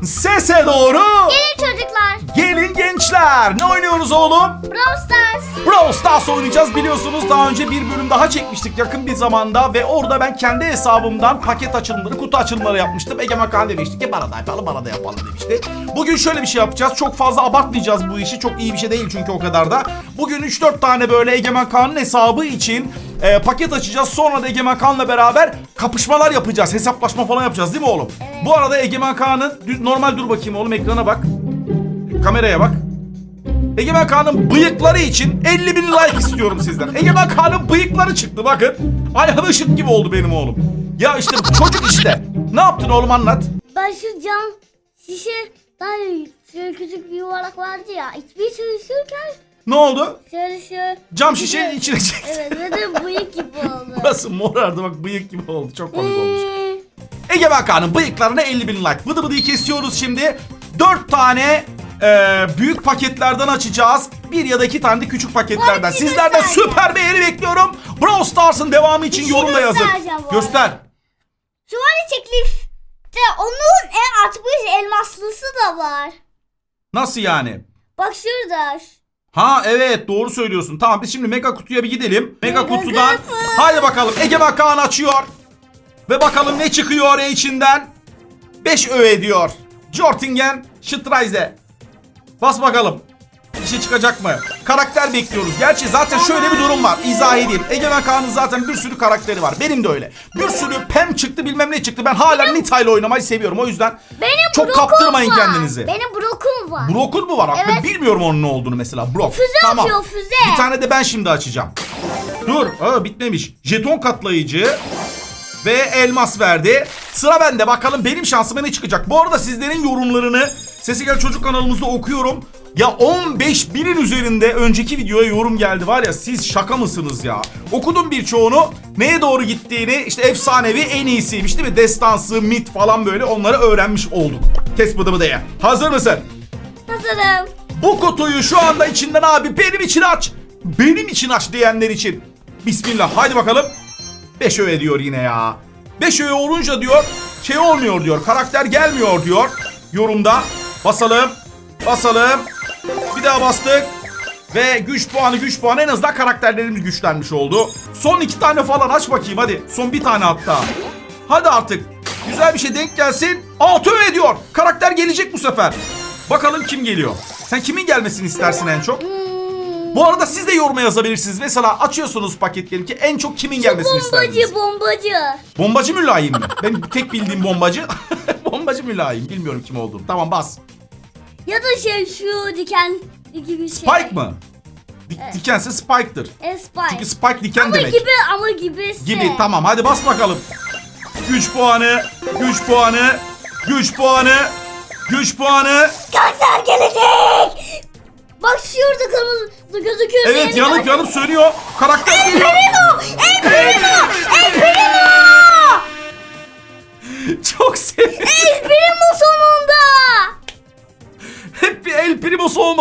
Sese doğru. Gelin çocuklar. Gelin gençler. Ne oynuyoruz oğlum? Brawl Stars. Brawl Stars oynayacağız biliyorsunuz daha önce bir bölüm daha çekmiştik yakın bir zamanda ve orada ben kendi hesabımdan paket açılımları, kutu açılımları yapmıştım. Egemen Kaan demişti ki bana da yapalım, bana da yapalım demişti. Bugün şöyle bir şey yapacağız. Çok fazla abartmayacağız bu işi. Çok iyi bir şey değil çünkü o kadar da. Bugün 3-4 tane böyle Egemen Kaan'ın hesabı için e, paket açacağız. Sonra da Egemen Kaan'la beraber kapışmalar yapacağız. Hesaplaşma falan yapacağız değil mi oğlum? Evet. Bu arada Egemen Kaan'ın normal dur bakayım oğlum ekrana bak. Kameraya bak. Egemen Kaan'ın bıyıkları için 50 bin like istiyorum sizden. Egemen Kaan'ın bıyıkları çıktı bakın. Ayhan Işık gibi oldu benim oğlum. Ya işte çocuk işte. Ne yaptın oğlum anlat. Ben şu cam şişe daha şöyle küçük bir yuvarlak vardı ya. İçmeyi çalışırken Ne oldu? şöyle şöyle. Cam şişeyi içine çekti. Evet ve de bıyık gibi oldu. Burası morardı bak bıyık gibi oldu. Çok komik olmuş. Egemen Kaan'ın bıyıklarına 50 bin like. Bıdı bıdıyı kesiyoruz şimdi. 4 tane e, büyük paketlerden açacağız. Bir ya da iki tane de küçük paketlerden. Sizlerden göstereceğim. süper beğeni bekliyorum. Brawl Stars'ın devamı için Bir şey yorum da yazın. göstereceğim bu arada. Göster. Şu var ya teklifte onun en 60 elmaslısı da var. Nasıl yani? Bak şurada. Ha evet doğru söylüyorsun. Tamam biz şimdi mega kutuya bir gidelim. Mega kutudan. kutu. Haydi bakalım Egemen Kaan açıyor. Ve bakalım ne çıkıyor oraya içinden. 5 öğe diyor. Jortingen Schitreise. Bas bakalım. Şey çıkacak mı? Karakter bekliyoruz. Gerçi zaten şöyle bir durum var. İzah edeyim. Egemen Kaan'ın zaten bir sürü karakteri var. Benim de öyle. Bir sürü Pem çıktı bilmem ne çıktı. Ben hala Nita ile oynamayı seviyorum. O yüzden Benim çok Brock'um kaptırmayın var. kendinizi. Benim Brock'um var. Brock'un mu var? Ben Evet. bilmiyorum onun ne olduğunu mesela. Brock. Füze atıyor, füze. Bir tane de ben şimdi açacağım. Dur. Aa, bitmemiş. Jeton katlayıcı. Ve elmas verdi. Sıra bende. Bakalım benim şansıma ne çıkacak. Bu arada sizlerin yorumlarını Sesi Gel Çocuk kanalımızda okuyorum. Ya 15 binin üzerinde önceki videoya yorum geldi var ya siz şaka mısınız ya? Okudum birçoğunu neye doğru gittiğini işte efsanevi en iyisiymiş değil mi? Destansı, mit falan böyle onları öğrenmiş olduk. Kes bıdı bıdıya. Hazır mısın? Hazırım. Bu kutuyu şu anda içinden abi benim için aç. Benim için aç diyenler için. Bismillah haydi bakalım. 5 öğe diyor yine ya. 5 öğe olunca diyor şey olmuyor diyor. Karakter gelmiyor diyor. Yorumda. Basalım. Basalım. Bir daha bastık. Ve güç puanı güç puanı en azından karakterlerimiz güçlenmiş oldu. Son iki tane falan aç bakayım hadi. Son bir tane hatta. Hadi artık. Güzel bir şey denk gelsin. 6 öğe diyor. Karakter gelecek bu sefer. Bakalım kim geliyor. Sen kimin gelmesini istersin en çok? Bu arada siz de yoruma yazabilirsiniz. Mesela açıyorsunuz paketleri ki en çok kimin gelmesini isterdiniz? Bombacı bombacı. Bombacı mülayim mi? Benim tek bildiğim bombacı. bombacı mülayim. Bilmiyorum kim olduğunu. Tamam bas. Ya da şey şu diken gibi şey. Spike mı? Di- Dikense Spike'dır. E, Spike. Çünkü Spike diken ama demek. gibi ama gibi. Gibi tamam hadi bas bakalım. Güç puanı, güç puanı, güç puanı, güç puanı. Karakter gelecek. Bak şurada kırmızı gözüküyor. Evet yanıp yanıp sönüyor. Karakter geliyor. Primo! El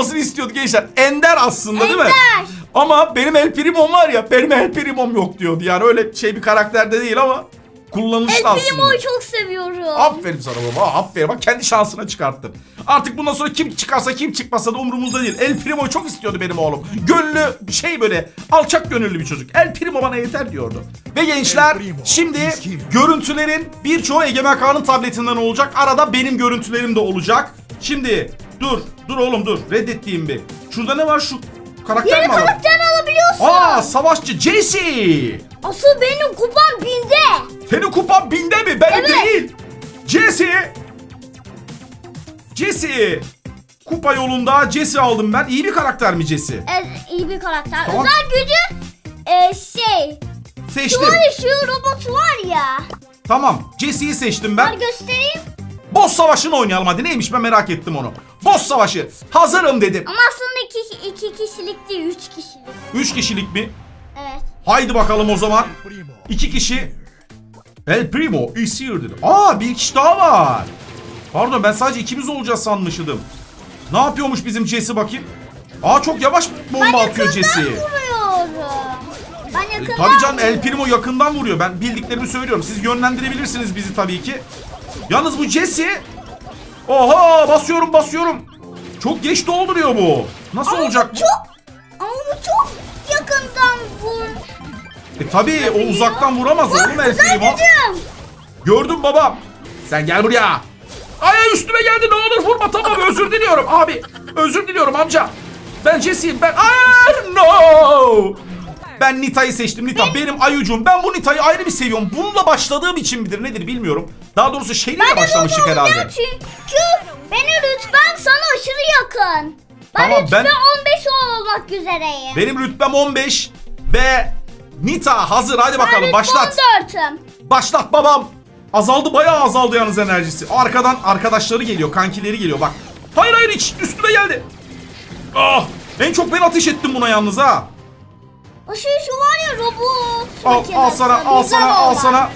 olmasını istiyordu gençler. Ender aslında değil mi? Ender. Ama benim El Primo'm var ya benim El Primo'm yok diyordu. Yani öyle şey bir karakterde değil ama kullanışlı El aslında. Primo'yu çok seviyorum. Aferin sana baba aferin bak kendi şansına çıkarttın. Artık bundan sonra kim çıkarsa kim çıkmasa da umurumuzda değil. El Primo'yu çok istiyordu benim oğlum. Gönlü şey böyle alçak gönüllü bir çocuk. El Primo bana yeter diyordu. Ve gençler şimdi görüntülerin birçoğu Egemen Kaan'ın tabletinden olacak. Arada benim görüntülerim de olacak. Şimdi dur dur oğlum dur reddettiğim bir. Şurada ne var şu karakter Yeni mi alalım? karakter alabiliyorsun. Aa savaşçı Jesse. Asıl benim kupam binde. Senin kupan binde mi? Benim Evet. değil. Jesse. Jesse. Kupa yolunda Jesse aldım ben. İyi bir karakter mi Jesse? Evet iyi bir karakter. Tamam. Özel gücü e, şey. Şu Seçtim. var ya şu robot var ya. Tamam. Jesse'yi seçtim Ben ben. göstereyim. Boss savaşını oynayalım hadi. Neymiş ben merak ettim onu. Boss savaşı. Hazırım dedim. Ama aslında iki, iki kişilik değil üç kişilik. Üç kişilik mi? Evet. Haydi bakalım o zaman. İki kişi. El Primo is here dedi. Aa bir kişi daha var. Pardon ben sadece ikimiz olacağız sanmıştım. Ne yapıyormuş bizim Jesse bakayım? Aa çok yavaş bomba atıyor Jesse. Ben E, Tabii canım El. Primo yakından vuruyor. Ben bildiklerimi söylüyorum. Siz yönlendirebilirsiniz bizi tabii ki. Yalnız bu Jesse Oha basıyorum basıyorum. Çok geç dolduruyor bu. Nasıl olacak bu? Çok ama bu çok yakından vur. E tabii o uzaktan vuramaz oğlum el primo. Kızartıcım. Gördüm babam. Sen gel buraya. Ay üstüme geldi ne olur vurma tamam özür diliyorum abi. Özür diliyorum amca. Ben Jesse'yim ben. Ay no. Ben Nita'yı seçtim Nita benim ayucum. Ben bu Nita'yı ayrı bir seviyorum. Bununla başladığım için midir nedir bilmiyorum. Daha doğrusu şeyle başlamıştık herhalde. Çünkü benim rütbem sana aşırı yakın. Ben Tamam, rütbe ben- 15 olmak üzereyim. Benim rütbem 15 ve Nita hazır hadi bakalım başlat. 14'üm. Başlat babam. Azaldı bayağı azaldı yalnız enerjisi. Arkadan arkadaşları geliyor, kankileri geliyor bak. Hayır hayır hiç üstüme geldi. Ah! En çok ben ateş ettim buna yalnız ha. O şey şu var ya robot. Al, al sana, al sana, al sana.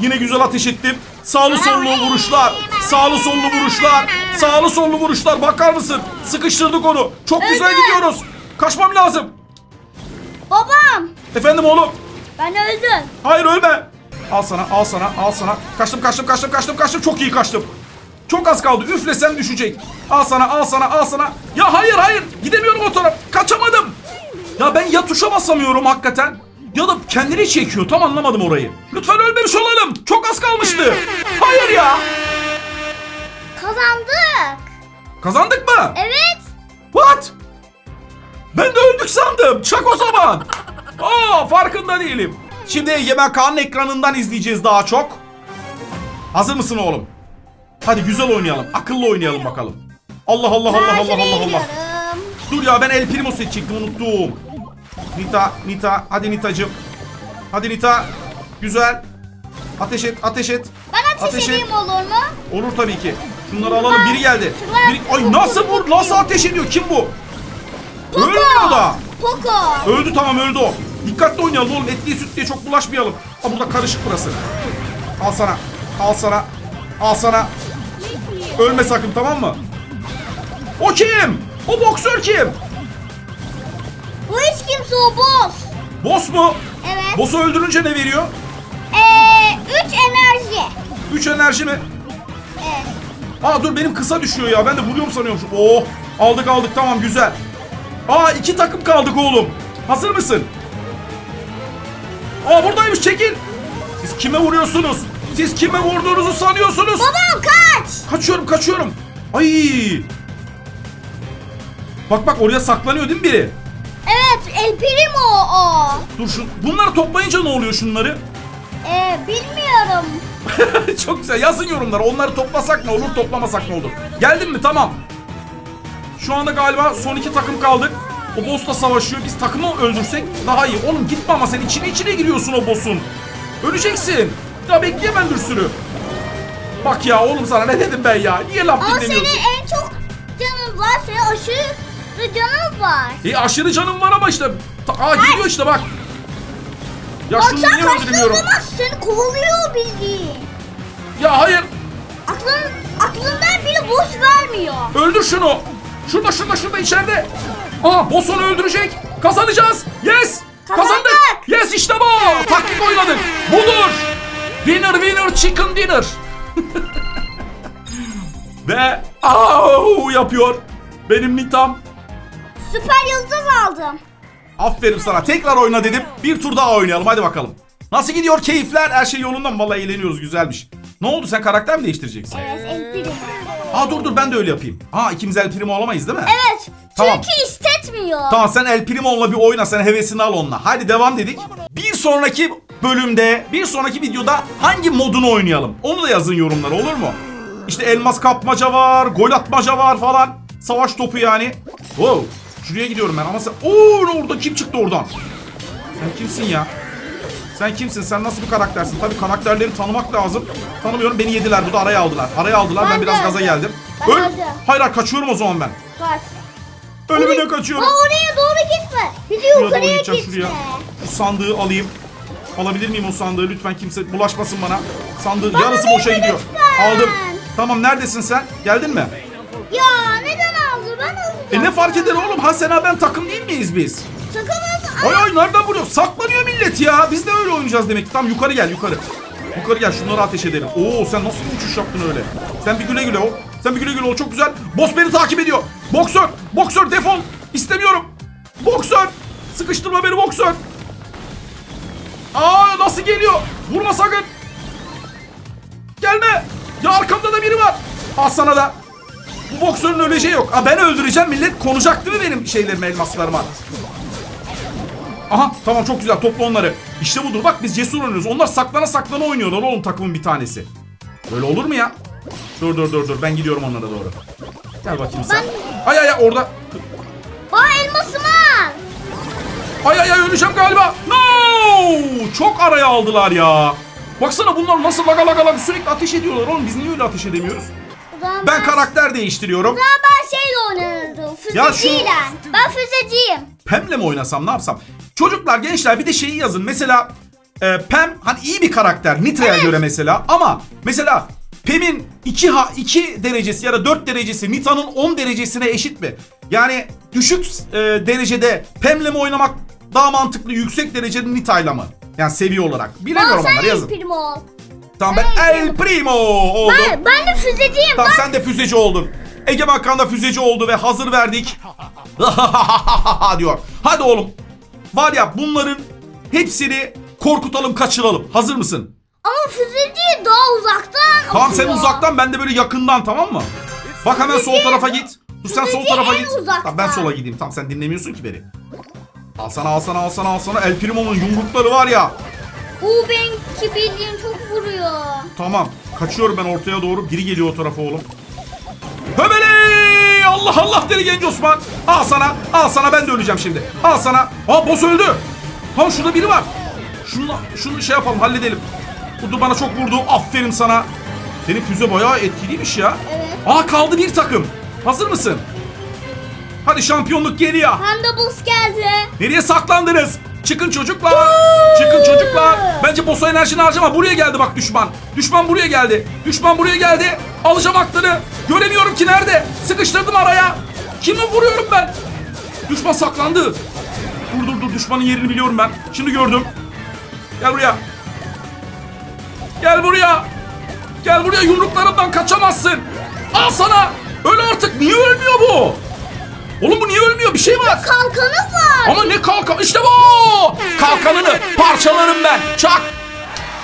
Yine güzel ateş ettim. Sağlı sollu vuruşlar. Sağlı sollu vuruşlar. Sağlı sollu vuruşlar. Bakar mısın? Sıkıştırdık onu. Çok güzel gidiyoruz. Kaçmam lazım. Babam Efendim oğlum. ben öldüm. Hayır ölme. Al sana, al sana, al sana. Kaçtım, kaçtım, kaçtım, kaçtım, kaçtım. Çok iyi kaçtım. Çok az kaldı. Üflesem düşecek. Al sana, al sana, al sana. Ya hayır, hayır. Gidemiyorum o taraf. Kaçamadım. Ya ben ya tuşa basamıyorum hakikaten. Ya da kendini çekiyor. Tam anlamadım orayı. Lütfen ölmemiş olalım. Çok az kalmıştı. Hayır ya. Kazandık. Kazandık mı? Evet. What? Ben de öldük sandım. Çak o zaman. Aa farkında değilim. Şimdi Egemen Kaan'ın ekranından izleyeceğiz daha çok. Hazır mısın oğlum? Hadi güzel oynayalım. Akıllı oynayalım bakalım. Allah Allah Allah Allah Allah Allah. Dur ya ben El Primo seçecektim unuttum. Nita, Nita. Hadi Nitacım. Hadi Nita. Güzel. Ateş et, ateş et. Ben ateş, Ateş et. edeyim olur mu? Olur tabii ki. Şunları alalım. Biri geldi. Biri... Ay nasıl vur? Nasıl ateş ediyor? Kim bu? Ölmüyor da. Poco. Öldü tamam öldü o. Dikkatli oynayalım oğlum etliye sütlüye çok bulaşmayalım. Ha burada karışık burası. Al sana. Al sana. Al sana. Ölme sakın tamam mı? O kim? O boksör kim? Bu hiç kimse o boss. Boss mu? Evet. Boss'u öldürünce ne veriyor? Eee 3 enerji. 3 enerji mi? Evet. Aa dur benim kısa düşüyor ya. Ben de vuruyorum sanıyorum. Oh aldık aldık tamam güzel. Aa iki takım kaldık oğlum. Hazır mısın? Aa buradaymış çekil. Siz kime vuruyorsunuz? Siz kime vurduğunuzu sanıyorsunuz? Babam kaç. Kaçıyorum kaçıyorum. Ay. Bak bak oraya saklanıyor değil mi biri? Evet El Primo o. Dur şu bunları toplayınca ne oluyor şunları? Eee bilmiyorum. Çok güzel yazın yorumlara. Onları toplasak ne olur toplamasak ne olur. Geldin mi? Tamam. Şu anda galiba son iki takım kaldık. O boss'la savaşıyor. Biz takımı öldürsek daha iyi. Oğlum gitme ama sen içine içine giriyorsun o boss'un. Öleceksin. Daha bekleyemem bir sürü. Bak ya oğlum sana ne dedim ben ya? Niye laf Ama senin en çok canın var. Senin aşırı canın var. E aşırı canım var ama işte. Aa gidiyor işte bak. Ya şunu sen niye öldürmüyorum? zaman seni kovalıyor bildiğin. Ya hayır. Aklın, aklından bile boş vermiyor. Öldür şunu. Şurada şurada şurada içeride. Aa boss onu öldürecek. Kazanacağız. Yes. Kazandık. Kazandık. Yes işte bu. Taktik oynadık. Budur. Winner winner chicken dinner. Ve au yapıyor. Benim Nitam. Süper yıldız aldım. Aferin sana. Tekrar oyna dedim. Bir tur daha oynayalım. Hadi bakalım. Nasıl gidiyor keyifler? Her şey yolunda mı? Vallahi eğleniyoruz. Güzelmiş. Ne oldu? Sen karakter mi değiştireceksin? Evet El Primo. Aa dur dur ben de öyle yapayım. Aa ikimiz El Primo olamayız değil mi? Evet. Tamam. Çünkü istetmiyor. Tamam sen El Primo'nla bir oyna sen hevesini al onunla. Hadi devam dedik. Bir sonraki bölümde, bir sonraki videoda hangi modunu oynayalım? Onu da yazın yorumlara olur mu? İşte elmas kapmaca var, gol atmaca var falan. Savaş topu yani. Wow. Şuraya gidiyorum ben ama sen... Oo orada kim çıktı oradan? Sen kimsin ya? Sen kimsin? Sen nasıl bir karaktersin? Tabii karakterleri tanımak lazım. Tanımıyorum. Beni yediler. Bu da araya aldılar. Araya aldılar. Ben, Ben de biraz gaza öldüm. geldim. Ben Öl. öldüm. Hayır hayır kaçıyorum o zaman ben. Kaç. Ölümüne kaçıyorum. Aa, oraya doğru gitme. Bir de Şuraya doğru yukarıya gideceğim gitme. şuraya. Şu sandığı alayım. Alabilir miyim o sandığı? Lütfen kimse bulaşmasın bana. Sandığı Bana yarısı boşa gidiyor. lütfen. Aldım. Tamam neredesin sen? Geldin mi? E ne fark eder oğlum? Ha sen ha ben takım değil miyiz biz? Sakın Ay ay nereden vuruyor? Saklanıyor millet ya. Biz de öyle oynayacağız demek ki. Tamam yukarı gel yukarı. Yukarı gel şunları ateş edelim. Oo sen nasıl bir uçuş yaptın öyle? Sen bir güle güle ol. Sen Sen bir güle güle ol çok güzel. Boss beni takip ediyor. Boksör. Boksör defol. İstemiyorum. Boksör. Sıkıştırma beni boksör. Aa nasıl geliyor? Vurma sakın. Gelme. Ya arkamda da biri var. Al sana da. Bu boksörün öleceği yok. Aa, ben öldüreceğim millet konacak değil mi benim şeylerime elmaslarıma? Aha tamam çok güzel topla onları. İşte budur bak biz cesur oynuyoruz. Onlar saklana saklana oynuyorlar oğlum takımın bir tanesi. Böyle olur mu ya? Dur dur dur dur ben gidiyorum onlara doğru. Gel bakayım sen. Ay ay ay orada. Aa elmasımı al. Ay ay ay öleceğim galiba. No! Çok araya aldılar ya. Baksana bunlar nasıl laga laga laga sürekli ateş ediyorlar oğlum. Biz niye öyle ateş edemiyoruz? Zaman Ben karakter değiştiriyorum. Zaman ben şeyle oynardım. Ya şu- Füzeciyle. Ben füzeciyim. Pem'le mi oynasam ne yapsam? Çocuklar gençler bir de şeyi yazın. Mesela e, Pem hani iyi bir karakter Nitra'ya göre mesela ama mesela Pem'in 2 ha 2 derecesi ya da 4 derecesi Nitra'nın 10 derecesine eşit mi? Yani düşük e, derecede Pem'le mi oynamak daha mantıklı yüksek derecede Nita'yla mı? Yani seviye olarak. Bilemiyorum onları yazın. Primo. Tamam ben El Primo oldum. Ben, ben de füzeciyim. Tamam Bak. sen de füzeci oldun. Egemen Kan da füzeci oldu ve hazır verdik. diyor. Hadi oğlum. Var ya bunların hepsini korkutalım kaçıralım. Hazır mısın? Ama füzeci daha uzaktan Tamam sen atıyor. uzaktan ben de böyle yakından tamam mı? Bak hemen sol tarafa git. Dur sen sol Füzeci tarafa en git. uzaktan. Tamam ben sola gideyim. Tamam sen dinlemiyorsun ki beni. Al sana al sana al sana al sana. El Primo'nun yumrukları var ya. Bu benimki bildiğin çok Tamam. Kaçıyorum ben ortaya doğru. Biri geliyor o tarafa oğlum. Höbeley! Allah Allah deli genç Osman. Al sana. Al sana ben de öleceğim şimdi. Al sana. Aa boss öldü. Tamam şurada biri var. Şunu, şunu şey yapalım halledelim. Bu da bana çok vurdu. Aferin sana. Senin füze bayağı etkiliymiş ya. Evet. Aa kaldı bir takım. Hazır mısın? Hadi şampiyonluk geliyor. Panda boss geldi. Nereye saklandınız? Çıkın çocuklar. Çıkın çocuklar. Bence boss'a enerjini harcama. Buraya geldi bak düşman. Düşman buraya geldi. Düşman buraya geldi. Alacağım aklını. Göremiyorum ki nerede. Sıkıştırdım araya. Kimi vuruyorum ben? Düşman saklandı. Dur dur dur düşmanın yerini biliyorum ben. Şimdi gördüm. Gel buraya. Gel buraya. Gel buraya yumruklarımdan kaçamazsın. Al sana. Öl artık. Niye ölmüyor bu? Oğlum bu niye ölmüyor? Bir şey var. Kalkanı var. Ama ne kalkan? İşte bu! Kalkanını parçalarım ben. Çak!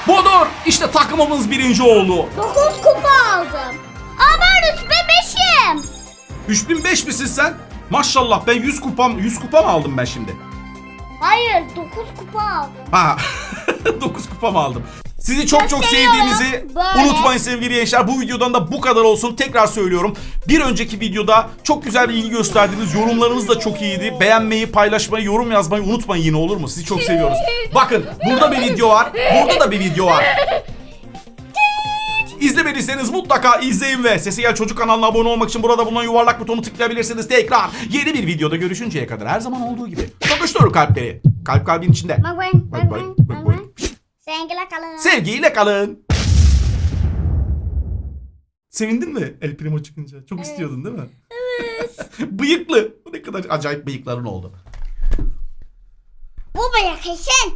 Budur. İşte takımımız birinci oldu. 9 kupa aldım. Aa ben rütbe 5'im. 3005 misin sen? Maşallah ben 100 kupam 100 kupa mı aldım ben şimdi? Hayır 9 kupa aldım. Ha. 9 kupa mı aldım? Sizi çok çok sevdiğimizi unutmayın sevgili gençler. Bu videodan da bu kadar olsun. Tekrar söylüyorum. Bir önceki videoda çok güzel bir ilgi gösterdiniz. Yorumlarınız da çok iyiydi. Beğenmeyi, paylaşmayı, yorum yazmayı unutmayın yine olur mu? Sizi çok seviyoruz. Bakın burada bir video var. Burada da bir video var. İzlemediyseniz mutlaka izleyin ve Sesi Gel Çocuk kanalına abone olmak için burada bulunan yuvarlak butonu tıklayabilirsiniz. Tekrar yeni bir videoda görüşünceye kadar her zaman olduğu gibi. Tokuştur kalpleri. Kalp kalbin içinde. Bak ben, Bak bak Sevgiyle kalın. Sevgiyle kalın. Sevindin mi El Primo çıkınca? Çok istiyordun değil mi? Evet. Bıyıklı. Bu ne kadar acayip bıyıkların oldu. Bu bıyık için